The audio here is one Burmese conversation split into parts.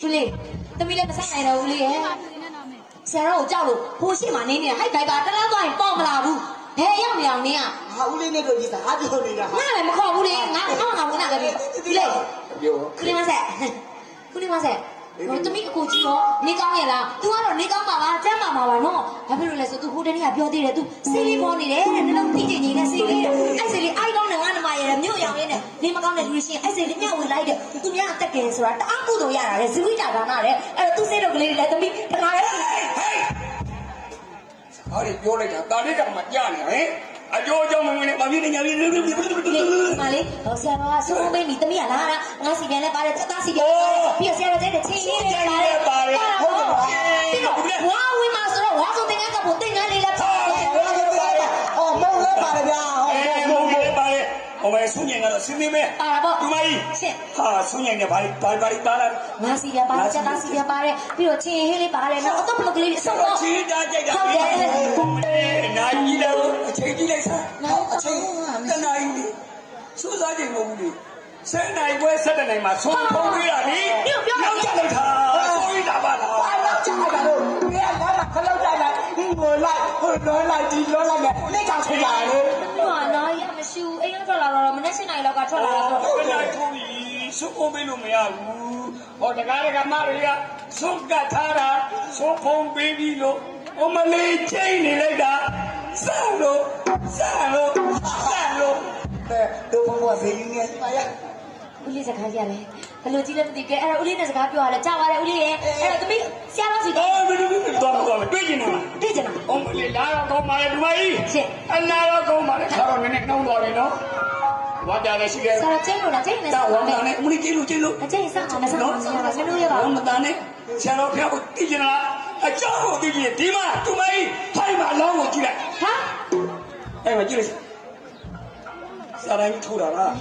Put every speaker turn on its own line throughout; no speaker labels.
ရှူလေးသမီးလည်းမဆိုင်နိုင်တော့ဘူးလေရဲ့ဆရာတော်ကိုကြောက်လို့ဟိုရှိမှနေနေဟိုက်ဘိုက်ပါတလားသွားရင်ပေါ့မလာဘူးဘယ်ရောက်မအောင်နေရ
ဟာဦးလေးနဲ့တို့ကြီးစကားပြောနေတာဟာ
ငါလည်းမခေါ်ဘူးလေငါငါငါဝင်လာခဲ့ပြီဒီလေ
ပြော
ခုလေးမဆက်ခုလေးမဆက် ဟိုသမီးအကိုကြီးရောနေကောင်းရဲ့လား तू ကတော့နေကောင်းပါပါကျမ်းပါပါပါနော်ဘာဖြစ်လို့လဲဆို तू ဟိုတနေ့ကပြောသေးတယ် तू စီးလေးပေါ်နေတယ်တဲ့နှလုံးဖိကျင်ကြီးနဲ့စီးလေးအဲ့စီးလေးအိုက်ကောင်းတဲ့ငါနမရဲ့မြို့ရောင်လေးနဲ့နေမကောင်းတဲ့လူရှင်အဲ့စီးလေးမြောက်ဝင်လိုက်တဲ့သူများအသက်ကယ်ဆိုတာတအားကုသိုလ်ရတာလေဇီဝိတာဒါနတဲ့အဲ့တော့ तू စိတ်တော့ကလေးတွေလည်းသမီးတခါလေ
ဟာဒီပြောလိုက်တာဒါလေးကမှကြားနေဟဲ့ အကျိုးအကြောင်းမဝင်နဲ့မပြင်းနေညာပြီး
ဒီလေမလေးဟိုဆရာတော်ကဆုံးပေးနေသမီးကလာတာငါစီပြန်လဲပါတယ်တာစီပြန်ပြီးတော့ဆရာတော်တဲ့ချင်းလေးတွေပါတယ်ဟုတ်တယ်ပါပြီးတော့ဝါဝင်မှာဆိုတော့ဝါဆိုတင်ငါကဘုတင်ငါလေးလည်းပါ
အော်မုံလဲပါတယ်ဗျာဟော
အဲမုံ လေးပါလေဟိုမဲဆုညင်ကတော့စင်းနေမဲ
ပါတော့
ဒီမကြီး
ရှင်း
ဟာဆုညင်နဲ့ဘာဘာဘာတာလာ
ငါစီပြန်ပါတယ်ချက်သားစီပြန်ပါတယ်ပြီးတော့ချင်းဟင်းလေးပါတယ်နော်အတော့ဘလောက်ကလေးအဆုံးတော့
ချီတာကြိုက်တာ
ဟုတ်တယ်
နိုင်ကြီးလည်းအချိန်ကြီးလိုက်စားအချိန်တနိုင်ကြီးစူးစားကြည့်မဟုတ်ဘူးဆယ်နိုင်ပွဲဆက်တဲ့နိုင်မှာဆုံးဖုံးပေးတာလေရောက်ကြလိုက်တာဆိုရတာပါလား
အဲ့တော့ချာကြတော့ဘယ်ကမှခလောက်ကြလိုက်ဟင်းကိုလိုက်ဟိုလောလိုက်ဒီလောလိုက်နဲ့လက်ချောင်းချလာလေ
ဟိုကနော်ရမရှိဘူးအိမ်က ထွက်လာတော့မနေ့ရှင်းနိုင်လောက်ကထွက်လာတော့
ဘယ်လိုက်ထိုးပြီးစုအုံးပေးလို့မရဘူးဟောတကားတကားမတွေကစုကတ်ထားတာစုဖုံးပေးပြီးလို့အမလေးချိန်နေလိုက်တာစံလို့စံလို့စံလို့
တဲ့တို့ဘုံကဈေးကြီးနဲ့ပါရ
ဦးလေးစကားကြလဲဘယ်လိုကြည့်လဲမသိကဲအဲ့တော့ဦးလေးနဲ့စကားပြောရတယ်ကြားပါတယ်ဦးလေးရဲ့အဲ့တော့သမီးဆရာတော်စီတော့
အော်ဘယ်လိုလဲတော့တော့တွေ့ကျင်လား
တွေ့ကြလား
အမလေးလာတော့ကောင်းပါလေဒီမကြီး
ရှင်း
အနာတော့ကောင်းပါလေခါတော့နည်းနည်းနှောင်းသွားပြီနော် ဝါကြလည်းရှိတယ်
ဆရာတော်ကျင်းလို့လားကျင်းနေ
တာ
စား
ဝ
ပါ
မ်း
မယ်
နဲ့အမလေးကျေးလို့ကျေးလို့
အကျင်းစားအောင်မစားအောင်ဆရာတော်ဆင်းလို့ရပါ
ဘာ
ဘူး
မတန်းနဲ့ဆရာတော်ဖျားကိုသိကျင်လားအကြောင်းကိုသိကျင်ဒီမှာသူမကြီးထိုင်မှာလောင်းကိုကြည့်လိုက်
ဟာ
အဲ့မှာကြည့်လိုက်စာရိုင်းထိုးတာလား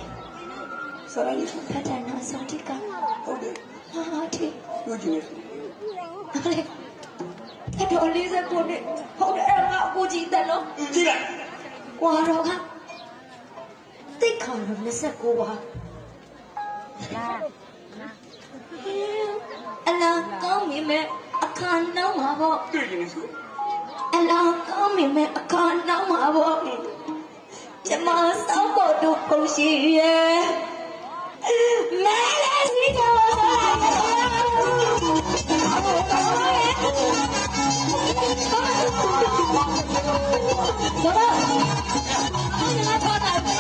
စာရိုင်းထိုး
ဖတ်တယ်နော်ဆုံးတိက
ဟုတ်တယ်
ဟာဟာတိ
ပြောကြည့်နေ
အဲ့လေအဲ့တော့လေးစကိုနေဟုတ်တယ်အဲ့ငါအကိုကြီးတယ်နော်
ကြည့်လိုက်
ကွာတော့က တိတ်ခေါ်လို့29ပါအလားကောင်းမိမဲ့အခါနောက်မှာပေါ့
တွေ့ကြည့်နေဆို
အလားကောင်းမိမဲ့အခါနောက်မှာပေါ့ကျမစောက်ဖို့တို့ပုံရှိရဲ့မဲလေးစီတော့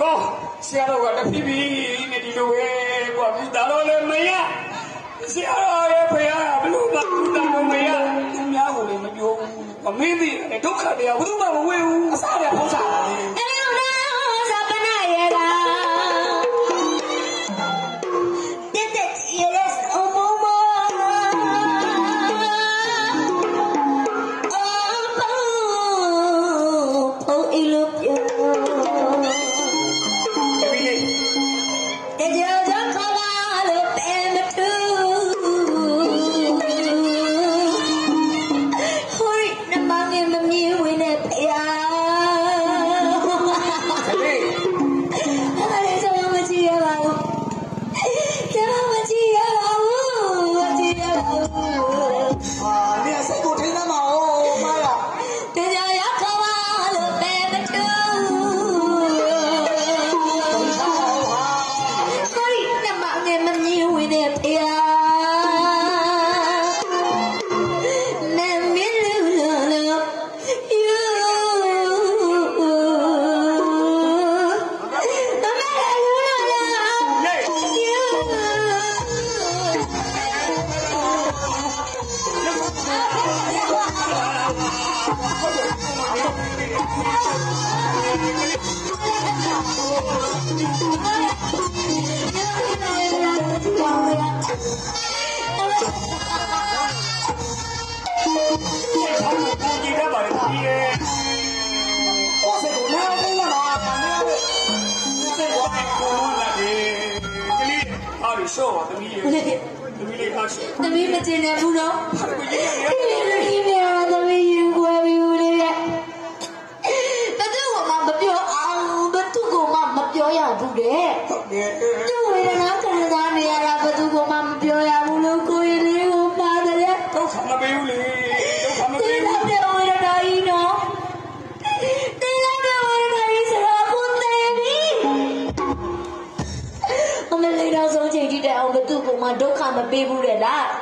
ဘာ
ဆရာတော်ကတဖြည်းဖြည်းနဲ့ဒီလိုပဲကွာမိသားတော်လည်းမရဆရာတော်ရဲ့ဖေရဘလို့မှသူတန်လို့မရသူများကိုလည်းမပြောဘူးမင်းသိတယ်ဒုက္ခတရားဘယ်သူမှမဝေဘူးအစားတယ်ပုံစားတယ် ရှော့ပါသမီးရေသမီးလေးဟာ
ရှော့သမီးမတင်နေဘူးနော်သမီးရေသမီးရေ that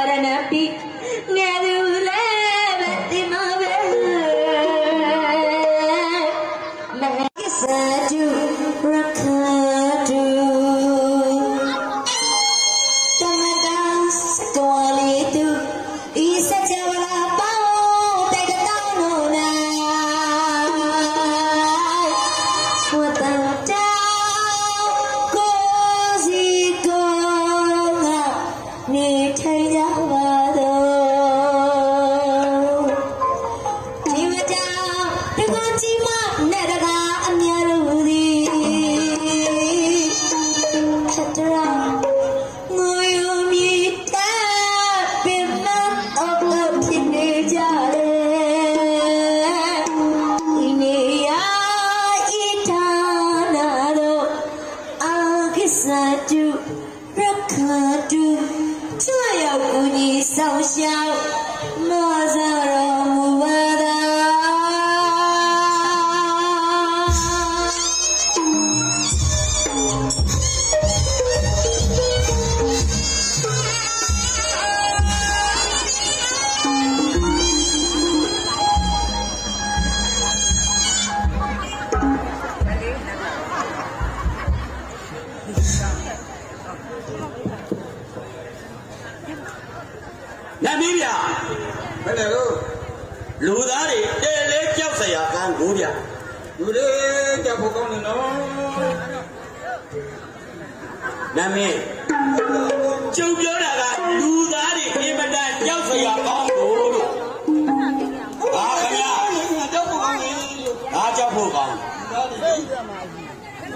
Amaranapi တုရ
က္ခ
တုချွတ်ရောက်ကူ ကြောက်စရာကောင်းကို
လို့
ဟာခင်ဗျာ
ကြောက်ဖို့ကောင်းနေ
ဒါကြောက်ဖို့ကောင်း
ဒါဒီ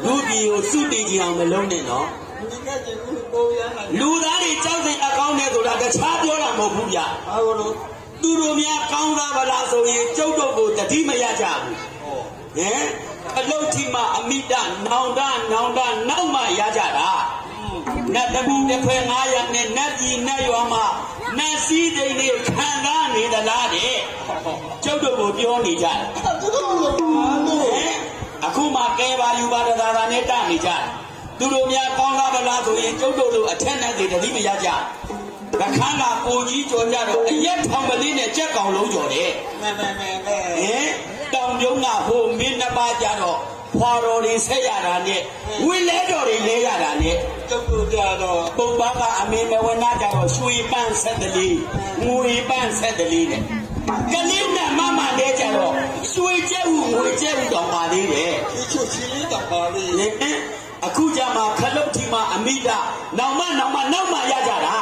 လူပြည်ကိုစုတည်ကြအောင်မလုံးနဲ့နော်
ဒီကကျဦးကိုရမ်းလာ
လူသားတွေကြောက်စရာကောင်းတယ်ဆိုတာတခြားပြောတာမဟုတ်ဘူးဗျာ
ဘာလို့
သူတို့များကောင်းတာဗလားဆိုရင်ကျုပ်တို့ကိုတတိမရကြဘူးဟမ်အလုတ်ထီမှအမိတနောင်တနောင်တနောက်မှရကြတာ နတ်သမီးတစ်ခွဲ900နဲ့နတ်ပြည်နတ်ရွာမှာနတ်စည်းတိမ်တွေခံစားနေသလားတဲ့ကျုပ်တို့ကိုပြောနေကြတယ်
သူတို့ဘာလို့
ဟမ်အခုမှကဲပါယူပါတသာသာနဲ့တနေကြတယ်သူတို့များကောင်းကားဗလားဆိုရင်ကျုပ်တို့လိုအထက်နဲ့တွေတတိမရကြဘူးခန်းကကိုကြီးကြော်ကြတော့အရက်ထောင်ပလေးနဲ့ကြက်ကောင်လုံးကြော်တယ်
မဲမဲမဲမဲ
ဟင်တောင်ပြုံးကဟိုမင်းနှစ်ပါးကြတော့ဖွာတော်တွေဆက်ရတာနဲ့ဝင်းလဲတော်တွေလဲရတာ နဲ့
ကျုပ်တို့ကြတော့
ပုံပန်းကအမေမဝနာကြတော့ရွှေပန်းဆက်တလေးငွေပန်းဆက်တလေးနဲ့ကလေးနဲ့မမလဲကြတော့ရွှေကျဲဥငွေကျဲဥတော်ပါသေးတယ်
ဒီချုပ်ချီလေးတော့ပါလေ
ဟင်အခုကြမှာခလုတ်ထီမှာအမိတာနောင်မနောင်မနောက်မှရကြတာ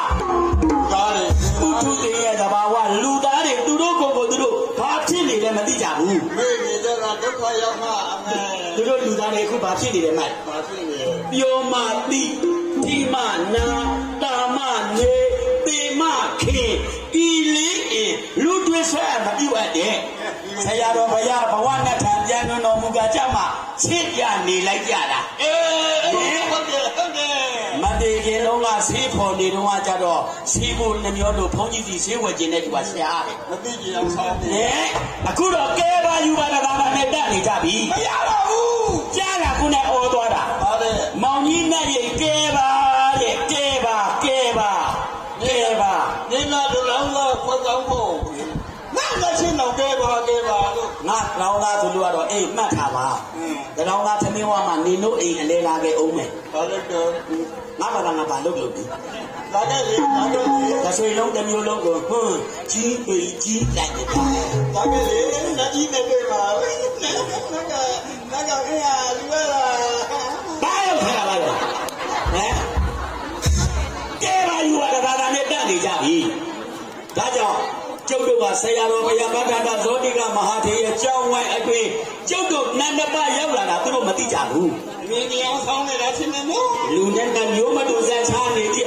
ဒါလေ
ဥထုတေရဲ့တဘာဝလူသားတွေသူတို့ကိုယ်ကိုသူတို့ဘာဖြစ်နေလဲမသိကြဘူး
မေးနေကြတာဒုက္ခရောက်မှအမေ
သူတို့လူသားတွေအခုဘာဖြစ်နေလဲမိုက်
ပါဖြစ်နေ
ပျော်မတိ တိမနာတာမနေပေမခင်ဤလေးအင်လူတွေဆွဲမပြုတ်အပ်တဲ့ဆရာတော်ဘုရားဘဝနဲ့ထံပြန်တော်မူကြကြမှာချစ်ကြနေလိုက်ကြတာ
အေးဟုတ်တယ်ဟုတ်တယ်
မတေခင်လုံးကဆေးဖော်နေတော့ကကြတော့ဆေးဖို့နှမျောတို့ဘုန်းကြီးစီဆေးဝယ်ခြင်းတဲ့သူကဆရာရတယ်
မသိကြအောင်ဆောင်း
ဟဲ့အခုတော့ကဲပါယူပါတာကနဲ့တက်နေကြပြီ
မရတော့ဘူး
င်းသားသမင်းဝါမှာနေလို့အိမ်အလဲလာခဲ့အောင်မယ်
ဘာလို့တော့
ငါဘာသာငါဘာလုပ်လို့ဒီ
လာခဲ့လေလာခဲ့လေ
သဆွေလုံးတစ်မျိုးလုံးကိုဟွန်းကြီးပေကြီးလိုက်တယ်
လာခဲ့လေနာကြီးနဲ့တွေ့ပါနာကနာကအေးရလူရလာ
ဘာရောက်ခါလာလဲဟမ်ကဲပါယူရတာဒါနဲ့တက်နေကြပြီဒါကြောင့် ကျုပ်တို့ကဆရာတော်ဘုရားဗဒ္ဒတာဇောတိကမဟာထေရကျောင်းဝိုင်းအတွင်းကျုပ်တို့နန္ဒပရောက်လာတာသူတို့မသိကြဘူး
မင်းကြီးအောင်ဆောင်းနေတာချင်းနေမို့
လူနဲ့ကမျိုးမတူစမ်းချားနေသည့်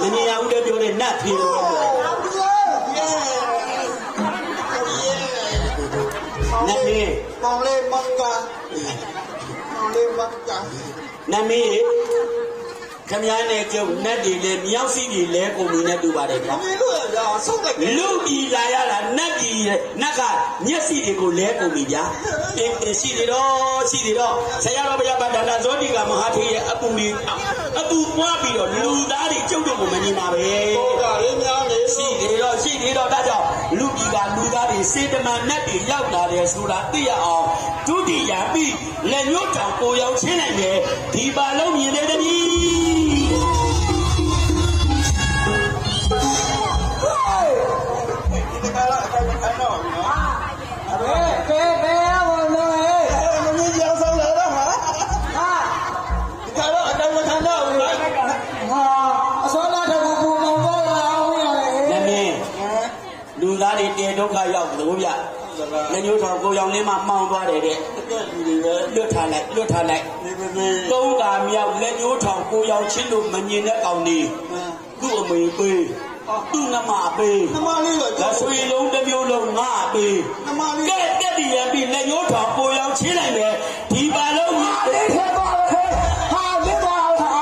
မင်းမင်းရဦးတဲ့ပြောတဲ့နတ်ဖြေလို့ပြောတယ်နတ်မင်း
မောင်လေးမင်္ဂမောင်လေးမင်္ဂ
နတ်မင်းခမည်းနဲ့ကျုပ်နတ်တွေလည်းမြောက်စီတွေလည်းကုန်ပြီနဲ့တူပါတယ်ဗျာ
မင်းတို့ရဆုံးတဲ့
လူပြည်လာရတာနတ်ပြည်နတ်ကမျက်စိတွေကိုလဲကုန်ပြီဗျာအင်းအင်းရှိတယ်တော့ရှိတယ်တော့ဆရာတော်ဘုရားဗဒ္ဒတာဇောတိကမဟာထေရအပူလေး အပူပွားပြီးတော့လူသားတွေကျုပ်တို့ကိုမမြင်ပါပဲ
ဟောတာရင်းများလေ
ရှိတယ်တော့ရှိတယ်တော့ဒါကြောင့်ပါလူသားတွေစေတမန်နဲ့တွေရောက်လာတယ်ဆိုတာသိရအောင်ဒုတိယပြီးလက်ညှိုးတောင်ကိုရောက်ချင်းနိုင်တယ်ဒီပါလုံးမြင်တယ်တည်း
လ
က်
ညှိုးထောင်ကိုရောက်လင်းမှမှောင်သွားတယ်တဲ့လွတ်ထားလိုက်လွတ်ထားလိုက်
ဒီမမေ
သုံးကာမြောက်လက်ညှိုးထောင်ကိုရောက်ချင်းလို့မမြင်တဲ့ကောင်ဒီသူ့အမေပေးသူ့နမပေး
နမလေးက
လက်ဆွေလုံးတစ်မျိုးလုံးငါပေး
နမလေး
ကဲတက်တည်ရပြီလက်ညှိုးထောင်ကိုရောက်ချင်းလိုက်တယ်ဒီပါလုံးမြင်
လေးထဲပါဟဲ့ဟာလေးပါဟာ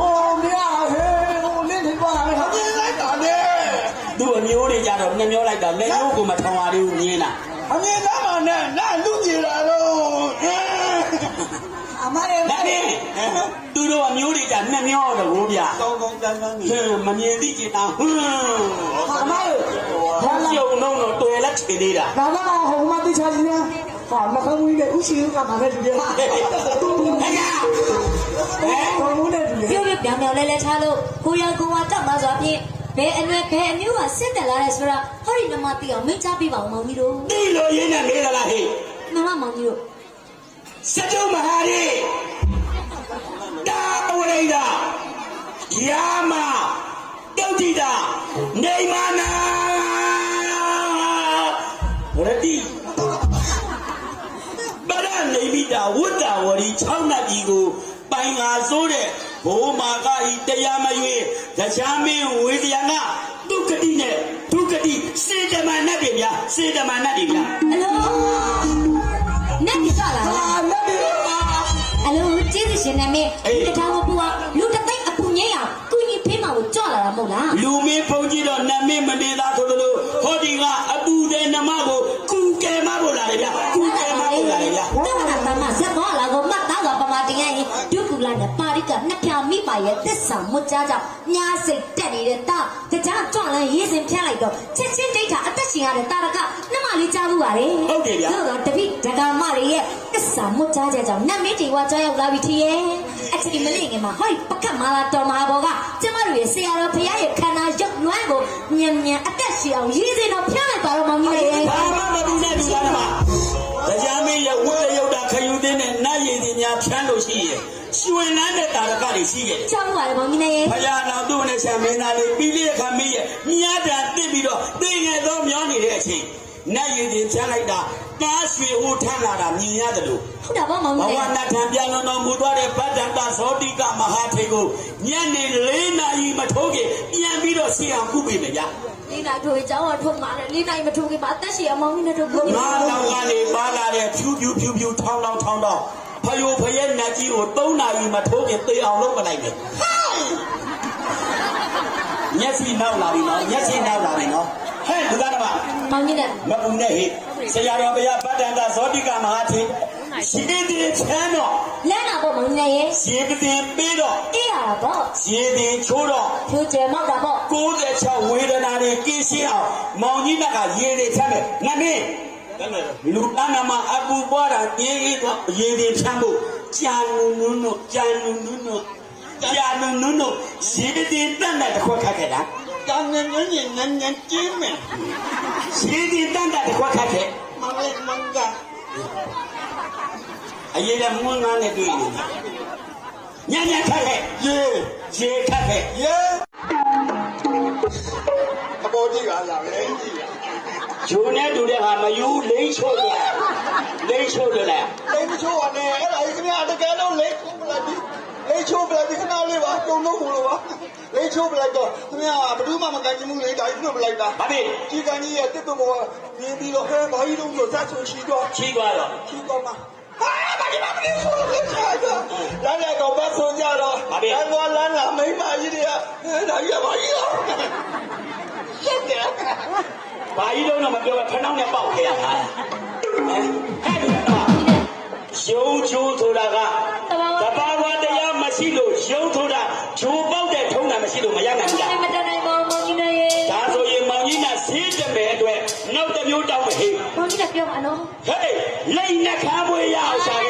အိုးမရဟဲ့ဟိုလေးထဲပါဟဲ့ဟာ
မြင်လိုက်တာလေ
သူ့အမျိုးတွေကြတော့နှမျောလိုက်တာလက်ညှိုးကိုမထောင်ရသေးဘူးမြင်လား
အမြင်သားမှနဲ့နာလူကြီးလာတော့
အမရဲ့
ဒါဖြင့်သူတို့အမျိုးတွေကြနှမျောတော့ဘူးဗျာ
ကောင်းကောင်းတန်းတန်းကြီး
ဟင်းမမြင်သိကျင်တာဟင်း
အမရဲ့ဘာလဲ
ကျုံတော့တော့တွေ့လက်ထင်နေတာ
ဒါကမှဟိုမတိချာကြီးနဲ့ဟာမခံဘူးလေဥရှိကမှလည်းဒီလေ
ဟဲ့ကဟဲ့
တော်မှုနဲ့ဒီလေ
ပြုတ်ပြုတ်ပြောင်ပြောင်လဲလဲထားလို့ကိုရကိုဝါတောက်သွားစွာဖြင့်ဘယ်အနွယ်ဘယ်အမျိုးကစစ်တက်လာတဲ့ဆိုတာ ဟောဒီနမတိအောင်မိတ်ချပေးပါဦးမောင်ကြီးတို့
တိလို့ရင်းနဲ့မေးသလားဟဲ့
နမမောင်ကြီးတို့
စကြုံမဟာရီတာဝရိဒာယာမတုတ်တိတာနေမနာရတိဗရနေမိတာဝတ္တဝရီ6နတ်ကြီးကိုပိုင်ငါစိုးတဲ့ဘိုးမာကဤတရားမရွေတရားမင်းဝေဒယာကဒုက္ကတိနဲ့ ဒုက္ကတိစေတမန်နဲ့တွေဗျာစေတမန်နဲ့တွေဗျာ
အလိုနတ်ကြီးကြလာ
ဟာ
လား
လက်ဒီပါ
အလိုကျေးဇူးရှင်နာမည်လူတထောင်ကိုပူအောင်လူတသိမ့်အပူငိမ့်အောင်ကုညီဖေးမကိုကြွလာတာမဟုတ်လား
လူမင်းဖုန်ကြီးတော့နမင်းမနေသားဆိုလို့ဟောဒီကအပူတဲ့နမကိုကုကဲ
ကနှစ်ဖြာမိပါရဲ့သစ္စာမွတ်ကြားကြောင့်ညာစိတ်တက်နေတဲ့တာတကြားကြွလန်းရေးစင်ဖြတ်လိုက်တော့ချက်ချင်းဒိဋ္ဌာအသက်ရှင်ရတဲ့တာရကနှမလေးကြားဘူးပါလေတို့တော့တပိဒကမတွေရဲ့သစ္စာမွတ်ကြားချက်ကြောင့်နတ်မင်းတေဝါကြောက်ရောက်လာပြီထီရဲ့အချီမလေးငယ်မှာဟောဒီပကတ်မာလာတော်မာဘောကကျမတို့ရဲ့ဆရာတော်ဖရာရဲ့ခန္ဓာရုပ်လွမ်းကိုညံ့ညံ့အသက်ရှင်အောင်ရေးစင်တော့ဖြတ်လိုက်ပါတော့မောင်ကြီးလေး
ဘာမှမပြီးနဲ့ဒီကနေ့မှာတရားမင်းရဲ့ဝိရုပ်တာခယူတဲ့နဲ့နတ်ရည်တွေများဖြန်းလို့ရှိရဲ့ ရွှေလန်းတဲ့တာရကတွေရှိခဲ့တယ်
ကြောက်ပါလေမောင်ကြီးလေး
ဖယားတော်သူ့နဲ့ဆံမင်းသားလေးပြီးလေးခါမင်းရဲ့မြားတာတစ်ပြီးတော့သိငယ်သောမျောနေတဲ့အချိန်နတ်ရည်တွေဖြန်းလိုက်တာတားရွှေဟိုထမ်းလာတာမြင်ရတယ်လို့
ဟုတ်တာပေါ့မောင်
ဘ
ကြီး
ဝ
လေး
နတ်ထံပြန်လွန်တော်မူသွားတဲ့ဗတ္တန်တဇောတိကမဟာထေကိုညနေ၄နာရီမထိုးခင်ပြန်ပြီးတော့ဆီအောင်ကုပေးမယ်ဗျာ
လေးနိုင်ထိုးကြောင်းတော့ထုတ်မှာလေလေးနိုင်မထိုးခင်မှာအသက်ရှင်အမောင်ကြီးနဲ့ထုတ်ဖို့
ငါတော့ကနေပါလာတဲ့ဖြူဖြူဖြူဖြူထောင်းထောင်းထောင်းထောင်း ဖယိုဖရဲနတ်ကြီးကို၃နာရီမထိုးခင်သေအောင်လုပ်မလိုက်နဲ့မျက်စိနောက်လာပြီနော်မျက်စိနောက်လာပြီနော်ဟဲ့လူသားတော်
မောင်ကြီးနဲ့
မပူနဲ့ဟေ့ဆရာတော်ဘုရားဗတ္တန်တဇောတိကမဟာထေရှင်ဒီချမ်းတော့
လမ်းနာပေါ့မောင်ကြီးနဲ့ရေ
ရှင်ကတင်ပေးတော့
အေးရတာပေါ့
ရှင်တင်ချိုးတော့
ဖြိုးကျဲမောက်တာပေါ့
96ဝေဒနာတွေကင်းရှင်းအောင်မောင်ကြီးကရေတွေချမ်းမယ်နမင်း လူတန်းမှာအပူပွားတာအေးအေးတော့ရေတွေချမ်းဖို့ကြာနုနုနုကြာနုနုနုကြာနုနုနုရေတွေတတ်တဲ့တစ်ခွက်ခတ်ခဲ့တာ
တန်းငန်းငန်းငန်းငန်းကျင်းမယ်
ရေတွေတတ်တဲ့တစ်ခွက်ခတ်ခဲ့
မလေးမင်္ဂလာ
အရေးနဲ့မွန်းငန်းနဲ့တွေ့နေတယ်ညံ့ညံ့ခတ်ခဲ့
ရေ
ရေခတ်ခဲ့
ရေအပေါ်ကြီးကလာပဲကြည့်ရ
ဂျိုနဲ့တူတဲ့ဟာမယူလိမ့်ချိုးတယ်လိမ့်ချိုးတယ်လေ
လိမ့်ချိုးရတယ်အဲ့ဒါကြီးကတကယ်လို့လိမ့်ချိုးပလိုက်ပြီလိမ့်ချိုးပလိုက်ပြီခဏလေးပါတုံလုံးလို့ပါလိမ့်ချိုးပလိုက်တော့ခင်ဗျာဘယ်သူမှမကန်ချင်ဘူးလေဒါကြီးပြုတ်ပလိုက်တာ
ဘာဖြစ်
ဒီကကြီးရဲ့တစ်တုံဘောမြင်ပြီးတော့ဟဲဘာကြီးလုံးဆိုဇက်ဆိုချီတော့
ချီးသွားတော့
ချီတော့မှာဟာဘာကြီးမမလေးဆိုလို့ချာတော့လာတဲ့ကောင်ပတ်ဆိုကြတော့လမ်းသွားလမ်းလာမိမကြီးတွေကအဲဒါကြီးကဘာကြီးတော့ရှက်တယ်
ဘာကြီးလုံးတော့မပြောဘဲဖနှောင်းနဲ့ပေါက်ခဲ့ရတာဟမ်ဟဲ့လူတော့ရုံချိုးဆိုတာကတဘာဝတရားမရှိလို့ရုံဆိုတာဂျိုးပေါက်တဲ့ထုံးတာမရှိလို့မရနိုင်ဘူးလား
မတနိုင်ပါဘူးမောင်ကြီးနဲ့ရေ
ဒါဆိုရင်မောင်ကြီးကဆေးတမဲ့အတွက်နောက်
နဲ့ပြောမှာနော်
ဟေးလိတ်နှခမ်းမွေးရအောင်ရှာခဲ့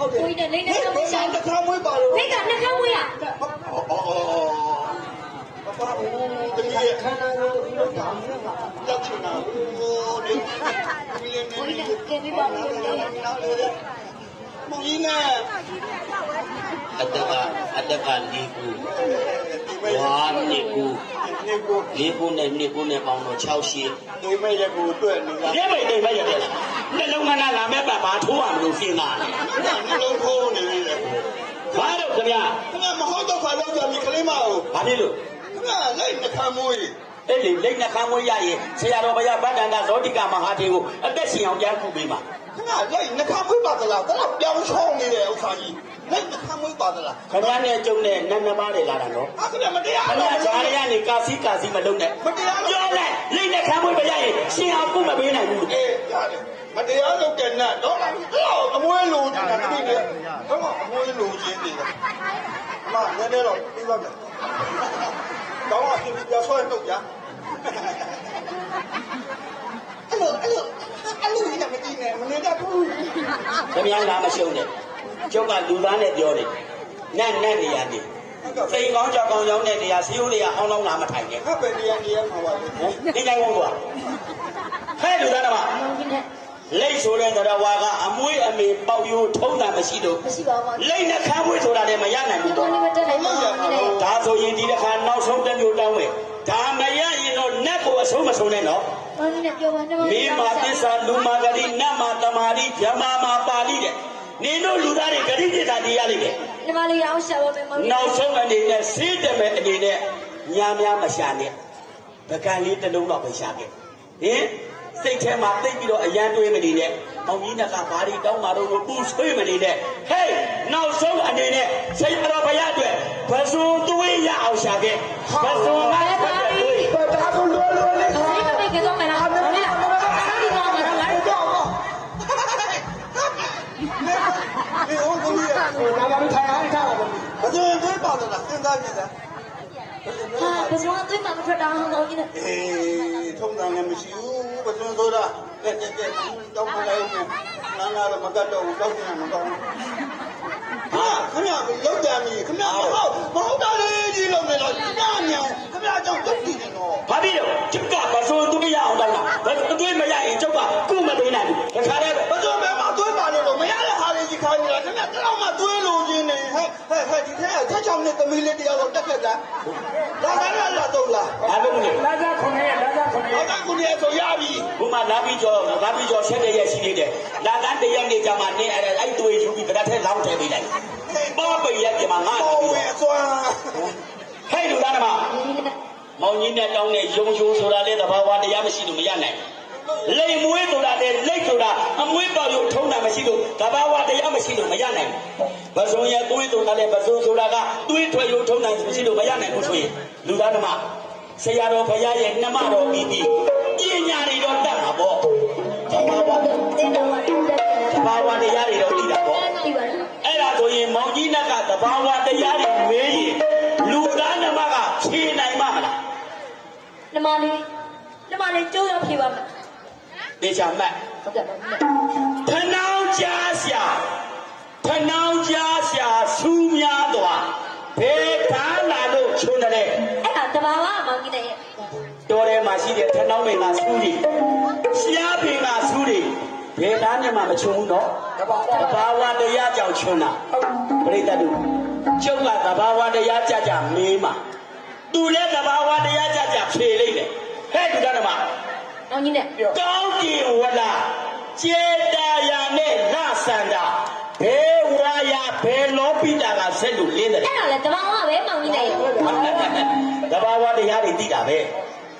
ဟုတ်တ
ယ်
ကိုကြီးနဲ့လိမ့်နေတယ်
ဘယ်ဆိုင်တစ်ခမ်းမွေးပါလို့
လိမ့်ကနှခမ်းဝေးရ
အော်အော်အော်ပပအိုးတကယ်ခမ်းနာကိုလောက်တာလောက်ချင်တာဟိုဒီမီလီ
ကို
နီ
ကြီးနဲ့ကဲပြီးပါလို့လေ
မူကြီးနဲ့
အတကအတကလေးကူ
ဒီမဲ့
ဝါ နှစ်ကူ
ဒီကို
လေးကူနဲ့နှစ်ကူနဲ့ပေါင်းတော့6ရှည်
ဒီမဲ့ရကိုတွေ့နေတာ
ရဲမိတ်တိတ်ပဲရတယ်နှလုံးကနာလာမဲ့ပါဘာထိုးရမလို့စဉ်းစားတယ်
နှလုံးထိုးနေတယ်
ဘာလို့ခင်ဗျာ
ခင်ဗျမဟုတ်တော့ခါလောက်ကြပြီကလေးမအောင်
ဘာဖြစ်လို့
ခင်ဗျလိုက်နှခမ်းမွေး
အဲ့ဒီလိတ်နှခမ်းမွေးရရင်ဆရာတော်ဘုရားဗတ္တန္တဇောတိကမဟာတေကိုအသက်ရှင်အောင်ပြန်ခုပေးမှာ
ခင်ဗျလိုက်နှခမ်းမွေးပါသလားတော့ပြောင်းချောင်းနေတဲ့ဥစ္စာကြီးလိုက်နှခမ်းမွေးပါသလား
ခင်ဗျားနဲ့ကျုံနဲ့နတ်နှမတွေလာတာနော်
ဟာခင်ဗျမတရား
ခင်ဗျားဂျားတွေကနေကာစီကာစီမလုပ်နဲ့
မတရားလို့
ပြောလိုက်လိတ်နှခမ်းမွေးမရရင်ရှင်အောင်ခုမပေးနိုင်ဘူး
အေးရတယ်မတရားလို့တဲ့နဲ့တော့တော့အမွေးလိုချင်တာတမိတယ်တော့အမွေးလိုချင်တယ်အမနည်းနည်းတော့ပြီးပါမယ်တော့အဖြစ်ပြဆွဲတော့ကြာအဲ့ လိုအဲ့လိုအဲ့လိုကြီးမကြည့်နဲ့မနေတတ်ဘူး
ခင်ဗျားလာမရှုံးနဲ့ကျုပ်ကလူသားနဲ့ပြောတယ်နတ်နတ်နေရတယ်စိန်ကောင်းကြောက်ကောင်းရောက်တဲ့နေရာစီယိုးတွေကအောင်းလောင်းလာမထိုင်နဲ့
ခပ်ပဲနေရနေရမှာပါလေ
ဒီတိုင်းဝင်ကွာဟဲ့လူသားတော်
မောင်ကြီးနဲ့
လိတ်ဆိုတဲ့တော်ဝါကအမွေးအမေပေါက်ရိုးထုံးတာမရှိလို့
မရှိပါဘူး
လိတ်နှခမ်းမွေးဆိုတာလည်းမရနိုင်ဘူး
တော်
တော့
နေမတက်နိုင်ပါဘူးနဲ့
ဒါဆိုရင်ဒီတစ်ခါနောက်ဆုံးတစ်မျိုးတောင်းမယ်ဒါမရရင်တော့ နတ်ကိုအဆုံးမဆုံးနဲ့နော်
မောင်ကြီးနဲ့ပြောပါနဲ့
မင်းမာသစ္စာလူမာဂတိနတ်မာတမာတိဗြဟ္မာမာပါဠိတဲ့နင်တို့လူသားတွေဂတိจิตာတရားလိမ့်မယ်
ဒီမလေးအောင်ရှာပါမယ်မောင်ကြီး
နောက်ဆုံးအနေနဲ့စေးတယ်မဲ့အနေနဲ့ညာများမရှာနဲ့ပကံလေးတစ်လုံးတော့ပဲရှာခဲ့ဟင်စိတ်ထဲမှာသိပ်ပြီးတော့အရန်တွေးမနေနဲ့အောင်ကြီးကဘာတွေတောင်းတာတော့ပူဆွေးမနေနဲ့ဟေးနောက်ဆုံးအနေနဲ့စိတ်တော်ဘုရားအတွက်ဘဇွန်သွေးရအောင်ရှာခဲ့ဘဇွန်ကဖတ်တဲ့သွေး
ဘာသာကိုလွယ်လွယ်လေး
ဒီမလေးကတော့မလားမောင်ကြီးလားစာဒီကောင်ကတော့ငါတို့
တော့တော့ဒီဟိုကိုကြီး
ဒါပါလို့ထိုင်အားထားတာ ပေါ့
ဘယ်သူတွေပါတော့လားစဉ်းစားကြည့်စမ်း
ဟာဘယ်တော့သွေးမှမထွက်တာမောင်ကြီးနဲ့
အေးထုံတာလည်းမရှိဘူးဘယ်သူဆိုတာတဲ့တဲ့တဲ့တောင်းပလိုက်ဦးနာနာတော့မကတ်တော့ဘူးတောက်ပြန်မကောင်းဘူးဟာခဏလောက်ကြပြီခဏမဟုတ်မဟုတ်တာလေးကြီးလုံးနေတော့ညံ့ညံ့ခဏကြောင့်တုတ်တည်နေတော့
ဘာဖြစ်လို့ကျုပ်ကဘဇွန်သွေးရအောင်တောင်းတာဘဇွန်သွေးမရရင်ကျုပ်ကကုမပေးနိုင်ဘူးတခါတည်းပဲ
ဘယ်သူပဲမသွေးပါလို့တော့မရတဲ့ဟာလေးကြီးခိုင်းနေတာခဏတော့မှသွေးလို့ချင်းနေ ဟဲ့ဟဲ့ဟဲ့ဒီထဲကချက်ချောင်းနဲ့သမီးလေးတယောက်တော့တက်ခဲ့တာလာလာလာလာတော့လာ
ဘာလို့လဲ
လာကြခုနှစ်ရက်လာကြခုနှစ်
ဟော
ရက်
ကကုနေဆိုရပြီ
ဘုမလာပြီးကြောလာပြီးကြောဆက်တဲ့ရက်ရှိနေတယ်လာတန်းတရက်နေကြမှာနင်းအဲ့အဲ့သွေးယူပြီးဗဒတ်ထဲလောင်းထည့်ပေးလိုက်ပေါ့ပိရက်ပြမှာငါလာ
ဟော
ပြီး
ဝဲအစွမ်း
ဟဲ့လူသားဓမ္မမောင်ကြီးနဲ့တောင်းတဲ့ယုံယုံဆိုတာလေသဘာဝတရားမရှိလို့မရနိုင်ဘူး လိမ်မွေးဆိုတာလေလိတ်ဆိုတာအမွေးပေါ်ရုံထုံးတာမရှိလို့သဘာဝတရားမရှိလို့မရနိုင်ဘူးပဇွန်ရဲ့သွေးဆိုတာလေပဇွန်ဆိုတာကသွေးထွက်ရုံထုံးတာမရှိလို့မရနိုင်ဘူးဆိုရင်လူသားဓမ္မဆရာတော်ဘုရားရဲ့နှမတော်ပြီးပြီးပညာတွေတော့တတ်မှာပေါ့သဘာဝ
တင်းတော်မှာတက်တယ်
သဘာဝတရားတွေတော့သိတာပေါ့
ဒီပါလား
အဲ့ဒါဆိုရင်မောင်ကြီးနတ်ကသဘာဝတရားတွေမေးရင်လူသားနှမကဖြေနိုင်မှာမလား
ဒီမလေးဒီမလေးကျိုးရောက်ဖြေပါမယ်
တေချာမှတ်
ဟုတ်ကဲ့ပါမယ်
ထဏောင်းကြားရှာထဏောင်းကြားရှာစူးများသွားဘယ်သာလာလို့ချုံတယ်
အဲ့ဒါတဘာဝမောင်ကြီးနဲ့
တော်ထဲမှာရှိတဲ့ထဏောင်းပင်ကစူးတွေရှားပင်ကစူးတွေဘယ်သားနဲ့မှမချုံဘူးနော်တဘာဝတရားကြောင့်ချုံတာပြိတ္တတို့ကျုပ်ကတဘာဝတရားကြကြမေးမှာသူလည်းတဘာဝတရားကြကြဖြေလိုက်တယ်ဟဲ့ဒီကနေ့မှာ
မောင်ကြီးနဲ့
ကောင်းကင်ဝလာကျေတာယာနဲ့လဆန္ဒဘယ်ဝါယာဘယ်လောပိတာကဆက်လို့လင်းတယ်
အဲ့ဒါလည်းတဘာဝပဲမောင်ကြီးနဲ့
တဘာဝတရားတွေသိတာပဲ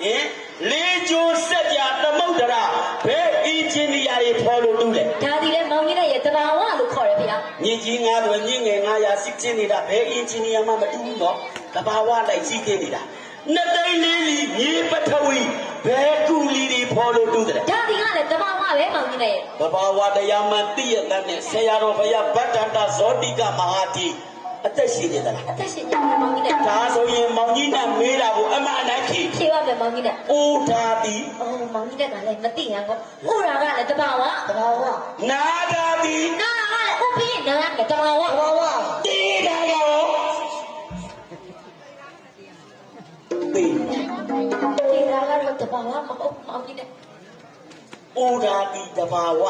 ဟင်လေးကျိုးစက်ကြသမုဒ္ဒရာဘယ်အင်ဂျင်နီယာတွေဖော်လို့တူးလဲ
ဒါဒီလည်းမောင်ကြီးနဲ့ရဲ့တဘာဝလို့ခေါ်တယ်ဗျာ
ညီကြီးငါးတွေညီငယ်900စစ်ချင်းနေတာဘယ်အင်ဂျင်နီယာမှမတူဘူးနော်တဘာဝလိုက်ကြီးခဲ့နေတာနှစ်သိန်းလေးလီမြေပထဝီ ဘယ်ကူလီတွေဖော်လို့တူးတယ်
ဒါဒီကလည်းတဘာဝပဲမောင်မောင်ကြီးနဲ့
တဘာဝတရားမှန်သိရတဲ့နဲ့ဆရာတော်ဘုရားဗတ္တန္တဇောတိကမဟာတိအသက်ရှိနေသလား
အသက်ရှင်နေမောင်ကြီးနဲ့
ဒါဆိုရင်မောင်ကြီးနဲ့မေးတာကိုအမှန်အတိုင်းဖြေ
ဖြေပါမယ်မောင်ကြီးနဲ့။
အိုဒါတိ
အော်မောင်ကြီးကလည်းမသိရကောဥရာကလည်းတဘာဝတဘာဝ
နာဒါတိ
နာကလည်းဥပိနာကတဘာဝ
ဘာဝ
တိဒါရော တိ
ဒီရာကတော့တဘာဝမဟုတ်မောင်ကြီးနဲ့
အိုဒါတိတဘာဝ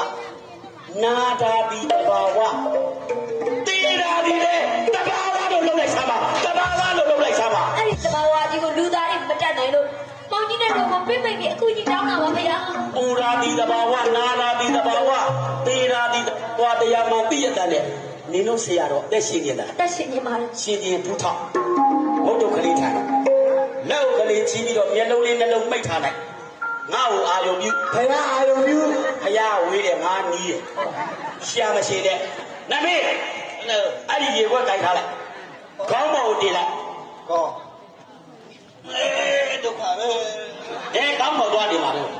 နာဒါတိတဘာဝတိဒါတိလေတဘာဝလို့လုပ်လိုက်စမ်းပါတဘာဝလို့လုပ်လိုက်စမ်းပါ
အဲ့ဒီတဘာဝကြီးကိုလူသားတွေမတတ်နိုင်လို့မောင်ကြီးနဲ့တော့မပြိမ့်ပြီးအခုကြီးတောင်းတာပါဗျာ
အိုဒါတိတဘာဝနာဒါတိတဘာဝတိဒါတိတဘာဝတရားမှန်သိရတဲ့နဲ့နင်တို့ဆရာတော်အသက်ရှင်နေတာ
အသက်ရှင်နေပါလေ
ရှင်ရှင်ဖူးထောက်ဘုဒ္ဓကလေးထိုင် လက်ကလေးချီးပြီးတော့မျက်လုံးလေးနှလုံးမိတ်ထားလိုက်ငါ့ကိုအာယုံပြု
ဘယ်ကအာယုံပြု
ဖယားဝေးတယ်ငါနီးတယ်ရှာမရှိတဲ့နမေအဲ့ဒီရေခွက်ကြိုက်ထားလိုက်ခေါင်းပေါ်ကိုတင်လိုက်
ကောအေးဒုက္ခပဲ
အဲခေါင်းပေါ်သွားနေပါလို့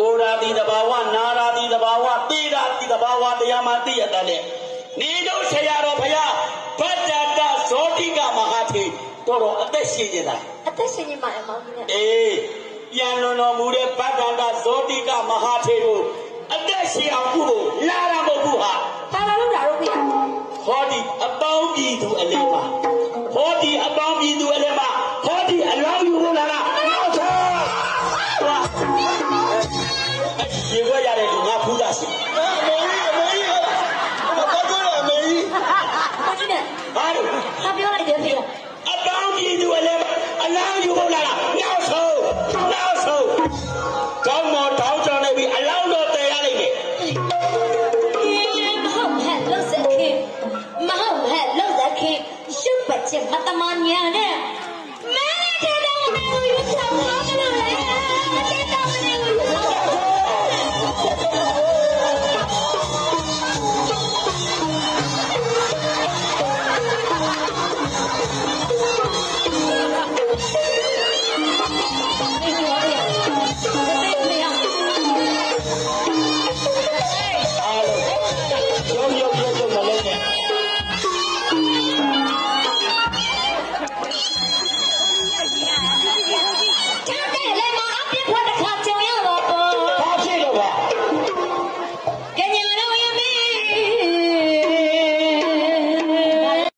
အိုရာတိတဘာဝနာရာတိတဘာဝတိရာတိတဘာဝတရားမှသိရတဲ့နေတို့ဆရာတော်ဖယားဗတ္တတ ဇောတိကမဟာထေတော်တော်အသက်ရှင်နေတာ
အသက်ရှင်နေပါလေမောင်ကြီးနဲ့
အေးပြန်လွန်တော်မူတဲ့ဗတ္တန္တဇောတိကမဟာထေကိုအသက်ရှင်အောင်ခုကိုလာရမဟုတ်ဘူးဟာ
ဘာလာလို့လာတော့ဗျာ
ဟောဒီအပေါင်းပြည်သူအလေးပါဟောဒီအပေါင်းပြည်သူအလေးပါဟောဒီအလောင်းယူလို့လာလားနောက်ဆုံးသွားရေဝဲရတဲ့လူငါဖူးတာစီ
အ နဲ့ဘာလို့ဟာပြောလိုက်တယ်ဖေအပေါင်း
ပြည်သူအ
လဲအလော
င်းယူဖို့လာတာနောက်ဆုံးနောက်ဆုံး